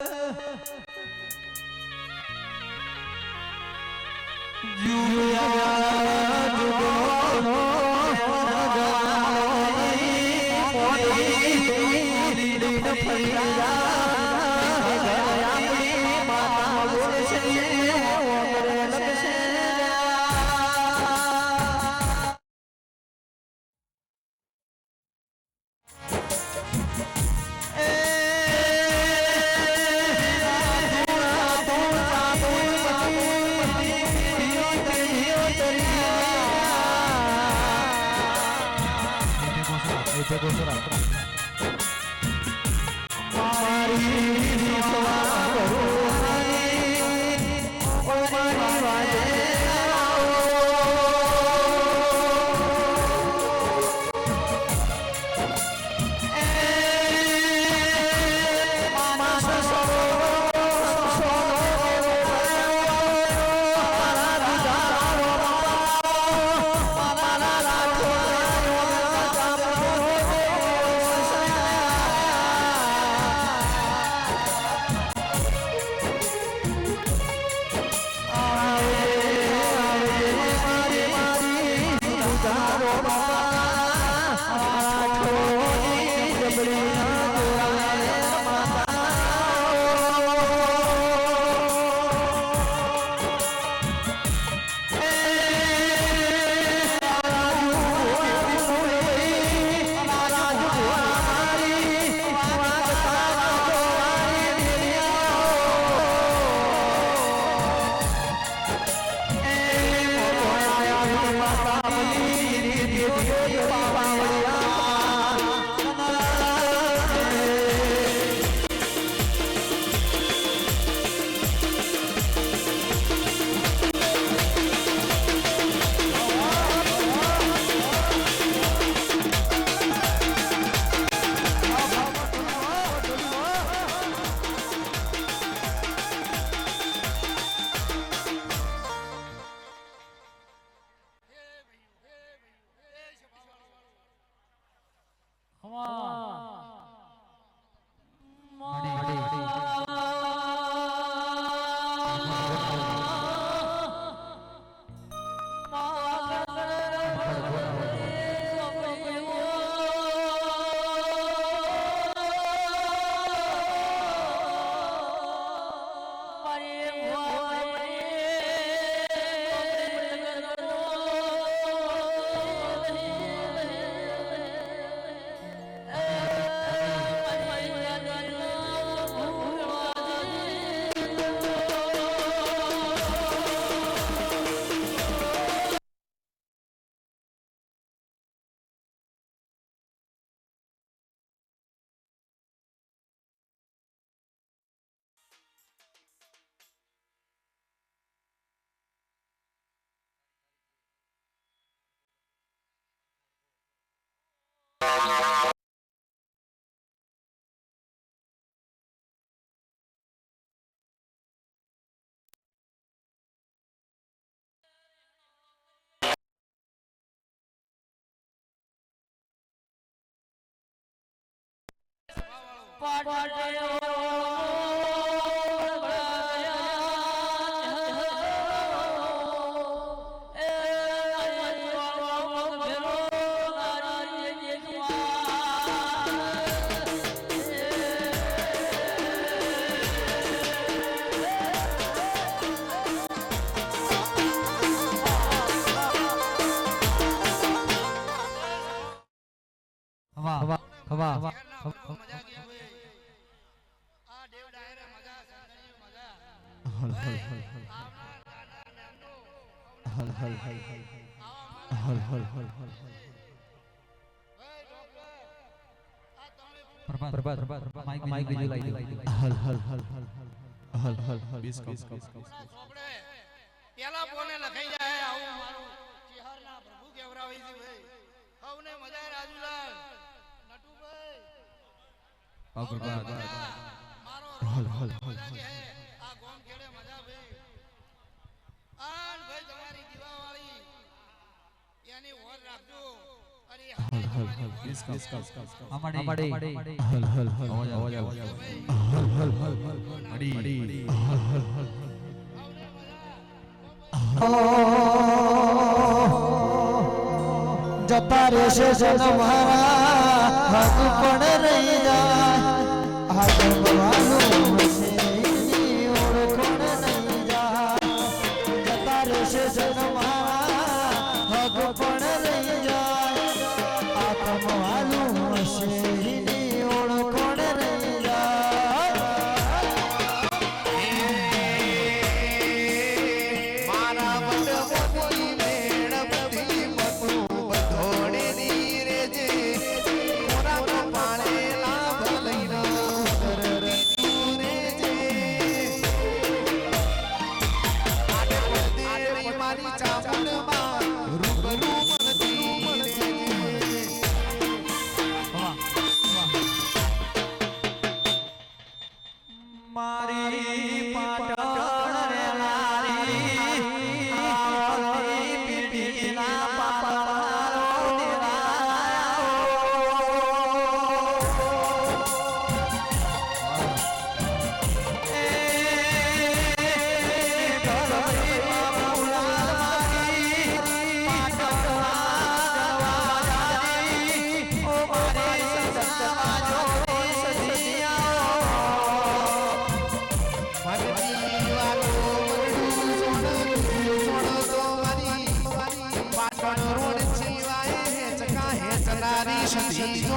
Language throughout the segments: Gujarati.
You. பாட்டு મજા હલ હલ હલ હલ હલ હલ હલ હલ હલ હલ હલ પ્રભાત પ્રભાત પ્રભાત માઈક માઈક બીજું લાવી દો હલ હલ હલ હલ હલ હલ હલ હલ હલ પૂરા મારો હલ હલ હલ મજા કે હે આ ગોમ ખેડે મજા ભાઈ આન ભાઈ તમારી દીવાવાળી. એની ઓર રાખજો. અને હલ હલ અમાડી અમાડી હલ હલ હલ. અવાજ અવાજ અવાજ હલ હલ હલ હલ અડી હલ હલ હલ. જતા રહેશે જન્મારા હક પણ રહી જાય. arrastando lá. no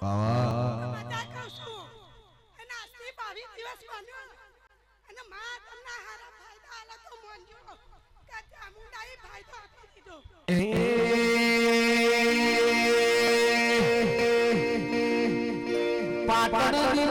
બધા કહું છું એના અસ્તી બાવીસ દિવસ બન્યો અને માં તમને હારા ફાયદા આલા તો મોંજો કે ચામુંડાઈ ફાયદો આપી દીધો. પાટણની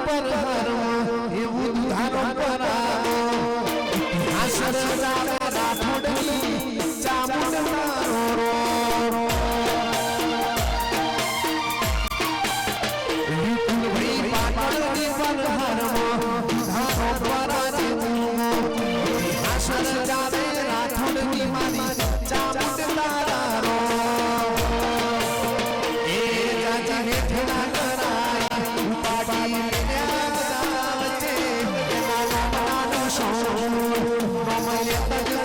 soul from my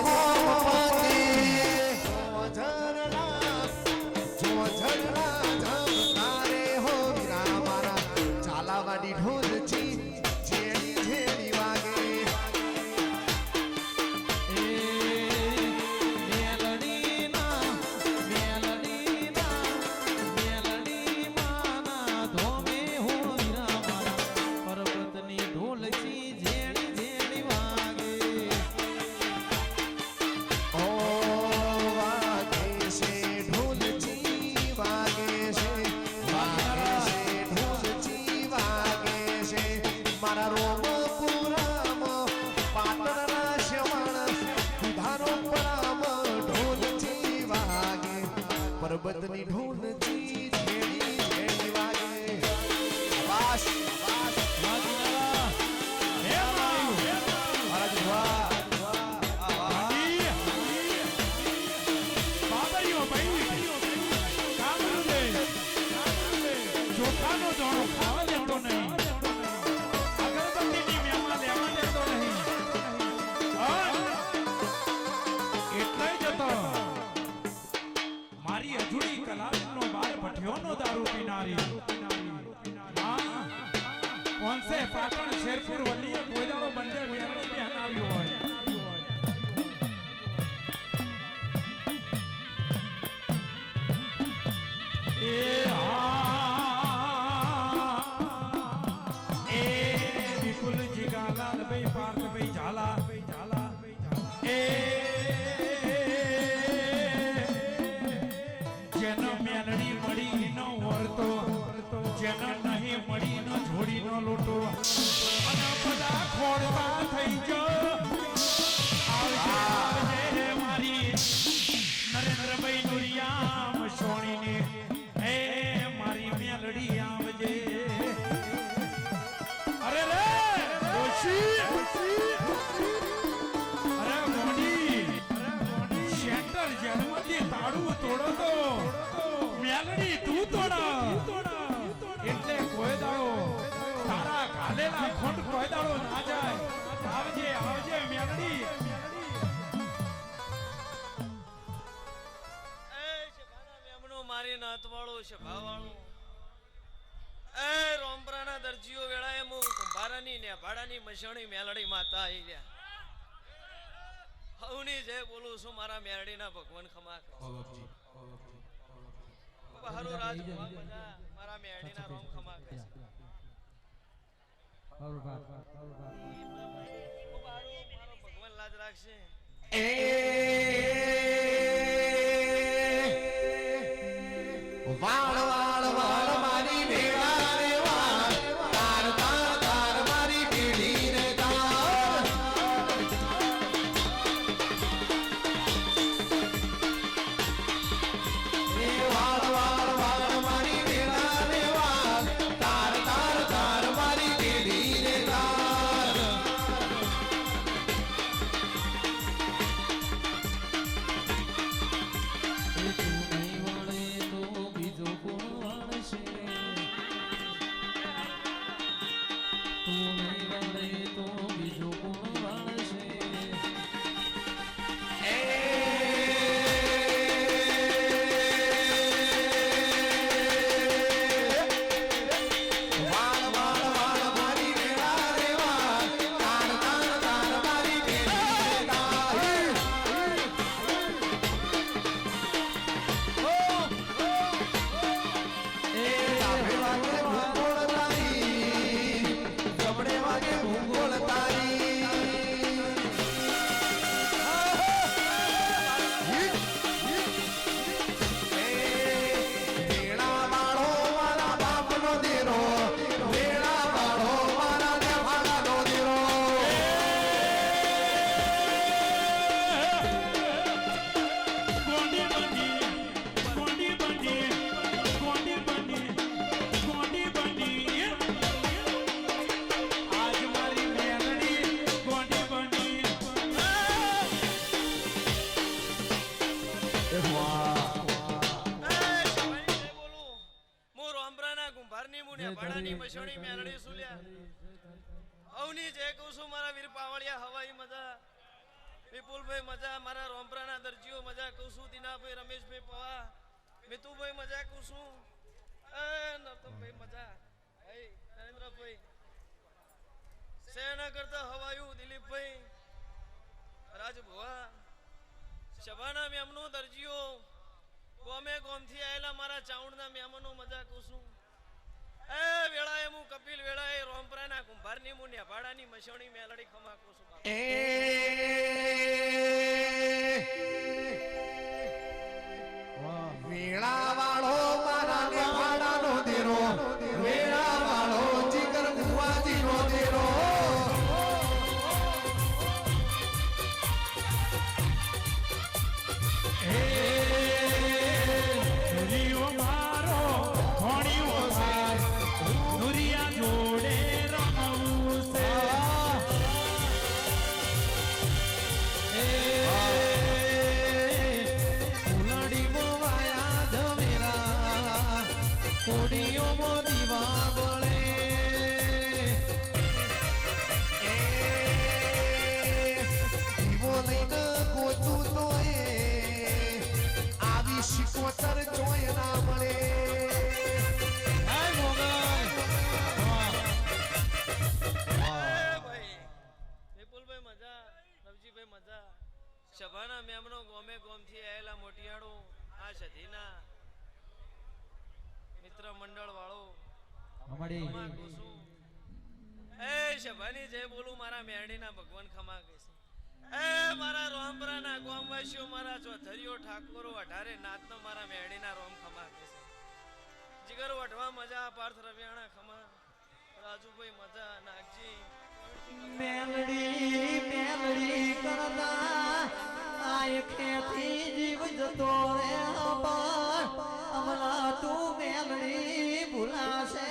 वतनी ढूंढ દારૂ પીનારી કોનસે પાટણ શેરપુર વલીએ કોઈ દાડો બંને વેરણી પહેરાવ્યું હોય? એ લોટો. અને બધા સોણીને હે આવજે. અરે રે અરે મોડી સેન્ટર જેલમાંથી તાળું તોડો તો. મેલડી, તું તોડા ખોટ કોયદાળો ના જાય. આવજે આવજે મેલડી. એ શભાના મેમનો મારી નાતવાળો ભાવાળો. એ રોમપરાના દરજીઓ વેળાએ હું કુંભારાની ને ભાડાની મસણી મેલડી માતા આઈ ગયા હવની જે બોલું છું મારા મેરડીના ભગવાન ખમા કરો. બાબા રાજ મારા મેરડીના રોમ ખમા કરે છે. બરોબર બરોબર બાબા હારું મારો ભગવાન લાજ રાખશે વાળ પાવળિયા હવાઈ મજા. વિપુલભાઈ મજા, મારા રોમપરાના દરજીઓ મજા. કહું છું દિનાભાઈ રમેશભાઈ, પવા. મિતુભાઈ મજા કહું છું નરતમભાઈ મજા. હઈ નરેન્દ્રભાઈ. સેના કરતા હવાયું, દિલીપભાઈ. રાજભુવા. શબાના મેમનો દરજીઓ. ગોમે ગોમથી આવેલા મારા ચાઉડના મહેમાનો મજા કહું છું એ વેળાએ હું કપિલ વેળાએ રોમપરાના કુંભારની મું નેભાડાની મસણી મેલડી ખમા કહું છું બાપા. વેળા વાળો મિત્ર મંડળ વાળો એ શભાની જય બોલું મારા મેરડીના ભગવાન ખમા કહીશ એ મારા રોમપરાના ગોમવાસીઓ મારા ચોથરીઓ ઠાકોરો અઢારે નાતનો મારા મેરડીના રોમ ખમા કહીશ જીગર વઢવા મજા પાર્થ રવિયાણા ખમા. રાજુભાઈ મજા નાગજી. મેલડી મેલડી કરતા આ ખેતી જીવ જતો રે બા ભૂલાશે.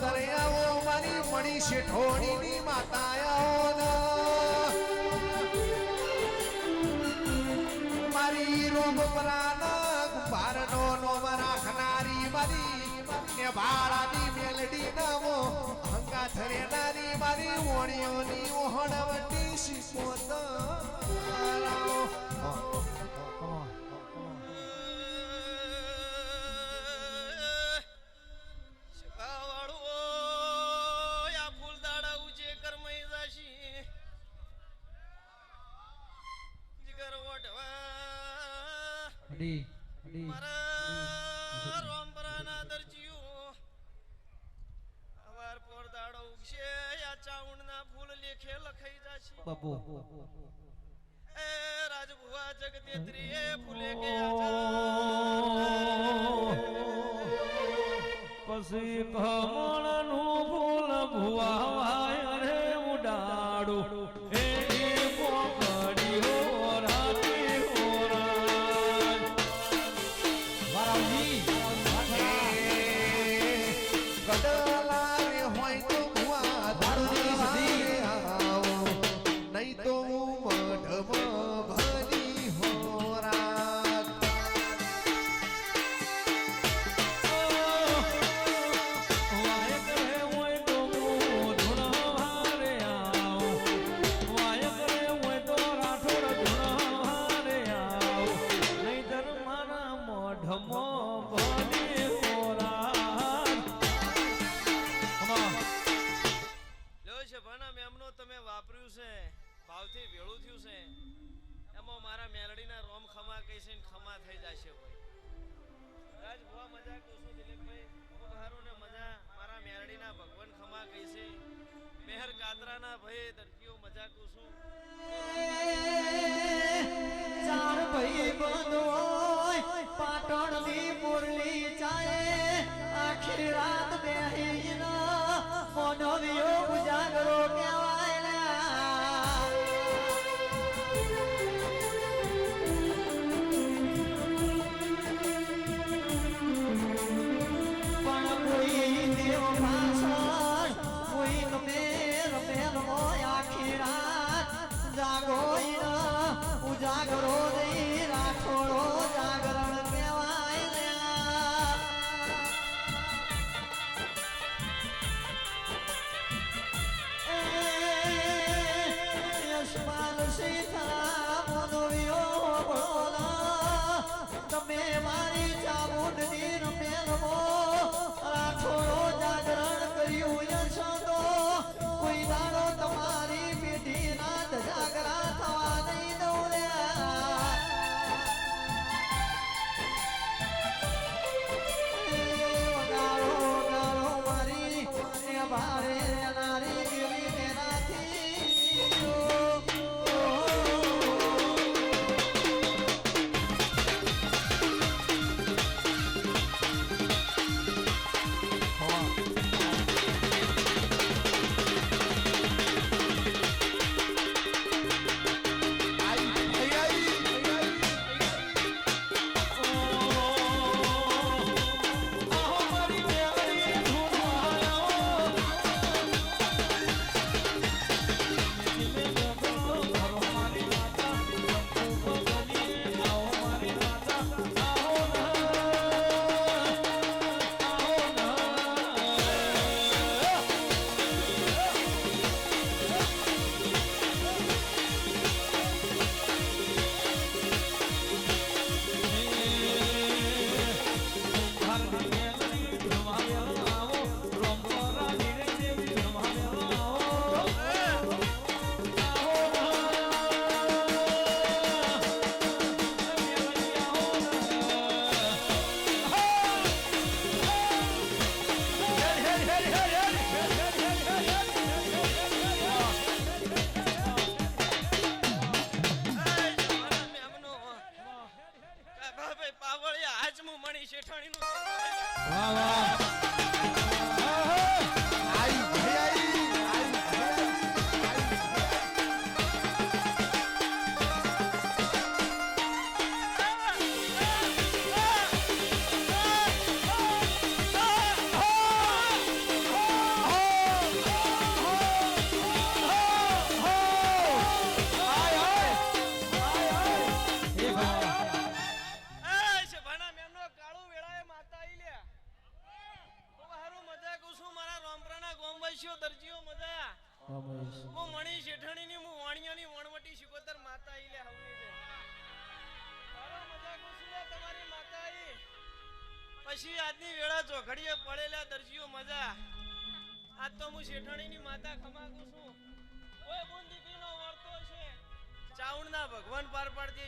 સરે આવો મારી મણી શેઠોણીની માતા આવો મારી રોમ પરાના ગુબારનો નો રાખનારી મારી ને ભાળાની મેલડી નામો. હંગા ધરેનારી મારી ઓણીઓની ઓહણવટી શિકોતા અડી અડી આ ચાઉણના ફૂલ લેખે લખાઈ જાશે. બાપુ એ રાજભુવા જગતેત્રી એ ફૂલે કે પછી કહો મજા કહું ને મજા મારા મેરડીના ભગવાન ખમા કહી છે મહેર કાતરાના ભય દર્દીઓ મજા કહું છું ચાર ભાઈ બંધો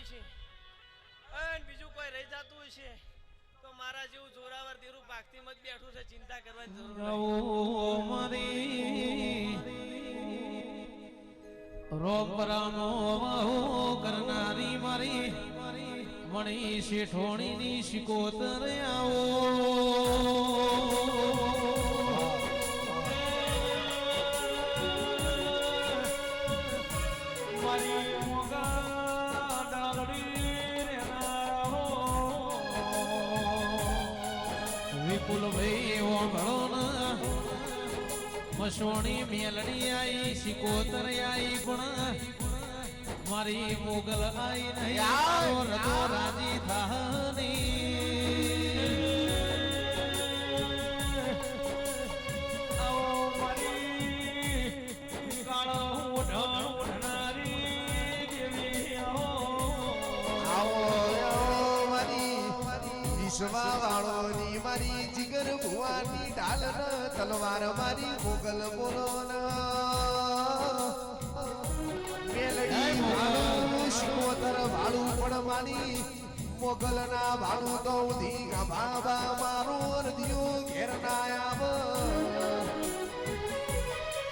પાડતી છે અને બીજું કોઈ રહી જતું છે, તો મારા જેવું જોરાવર ધીરું પાકતી મત બેઠું છે, ચિંતા કરવાની જરૂર. મારી, રોપરાનો વાહો કરનારી મારી, મણી શેઠોણીની શિકોતર આવો મસોણી મેલડી આઈ શિકોતર આઈ પણ મારી મોગલ આઈ નહીં. રાજી થાની આવો મારી કાળો ઓઢણ ઓઢનારી દેવી આવો. આવો મારી વિશ્વા તલવાર મારી મોગલ બોલો ભાળું પણ મારી મોગલ ના ભાડું તો ધી બાબા મારું અર્ધિયું ઘેર ના આવ.